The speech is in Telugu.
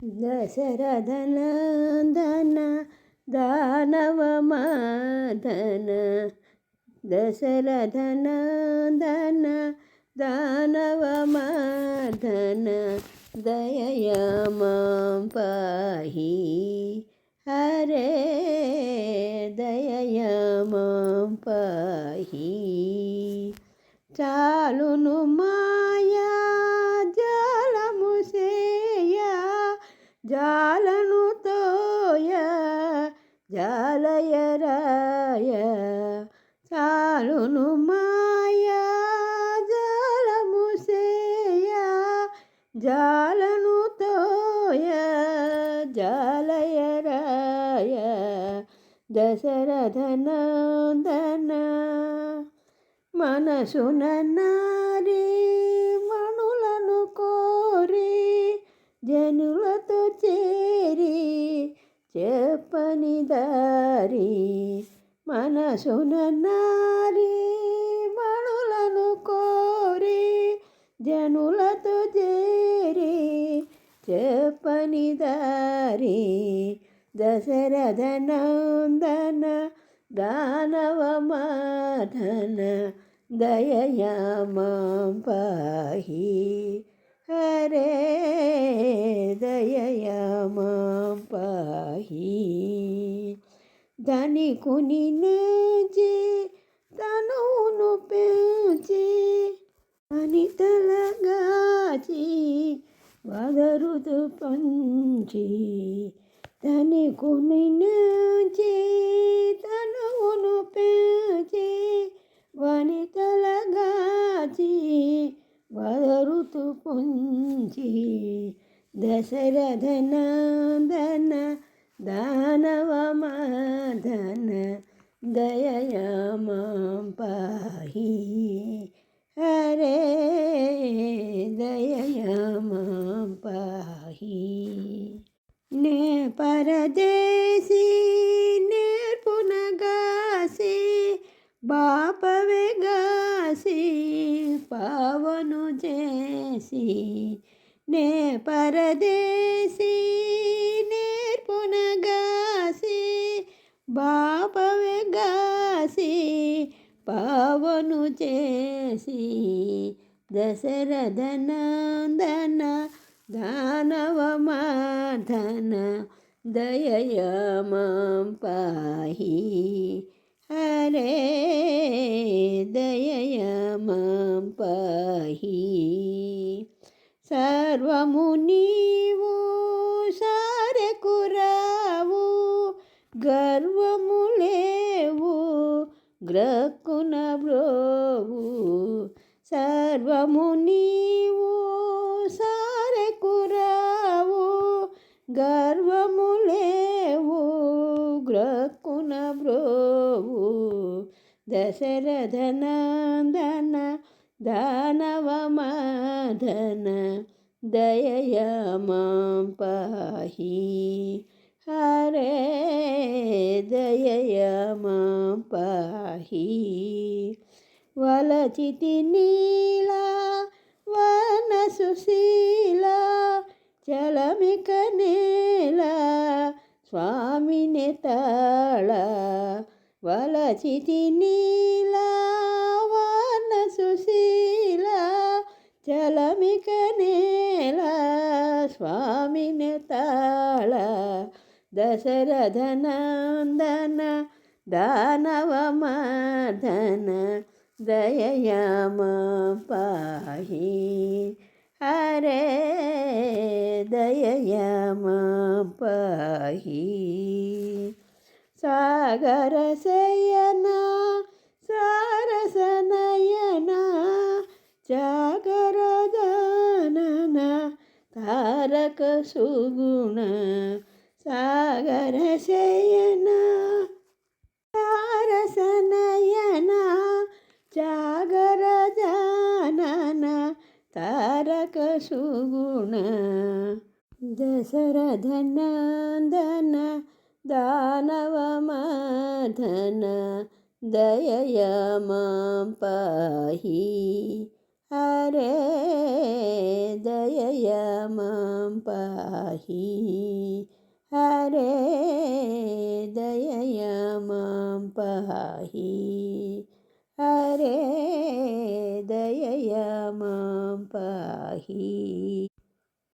దశరథనందన దానవమాదన దశరథనందన దానవమాదన దయయమాం పాహి హరే దయయమాం పాహి చాలును జాలను తోయ జాలయరాయ చాలును మాయా జాలముసేయ జాలను తోయ జాలయరాయ దశరథనందన మనసున నారీ జనులతో చేరి చెప్పని దారి మనసున నారీ మణులను కోరి జనులతో చేరి చెప్పని దారి దశరథ నందన దానవమాధన దయయామాం పాహి హరే దాని కొని నేచి తనువును పెంచి అనితలగాచి వదరుదు పంచి ధనికుని నేచి తనువును పెంచి వనితలగాచి వదరుతు పుంచి దశరథనందన దానవమాదన దయయామాం పాహి హరే దయయామాం పాహి నే పరదేశీ నేర్పునగాసి బాపవెగాసి పావను చేసి నే పరదేశీ బాపవెగాసి పావను చేసి దశరథనందన దానవమాధన దయయమాం పాహి. హరే దయయమాం పాహి. సర్వము నీవు గర్వము లేవు గ్రక్కున బ్రోవు సర్వము నీవు సారెకురావు గర్వము లేవు గ్రక్కున బ్రోవు దశరథనందన దానవమాధన దయయమాం పాహి. హరే దయయమాం పాహి వలచితి నీలా వన సుశీల చలమిక నేల స్వామిని తాళ వలచితి నీలా వన సుశీల చలమిక నేల స్వామిని తాళ దశరథనందన దానవమాధన దయయామా పాహి హరే దయయామా పాహి సాగర శయన సారసనయన జాగర జానన తారక సుగుణ सागरशयना तारसनयना जागर तारकसुगुण दशरथनन्दन सुगुण दशर दानवमधन दयय मां पाहि। हरे दयया मां पाहि। మాం పాహి హరే దయయ మాం పాహి హరే దయయ మాం పాహి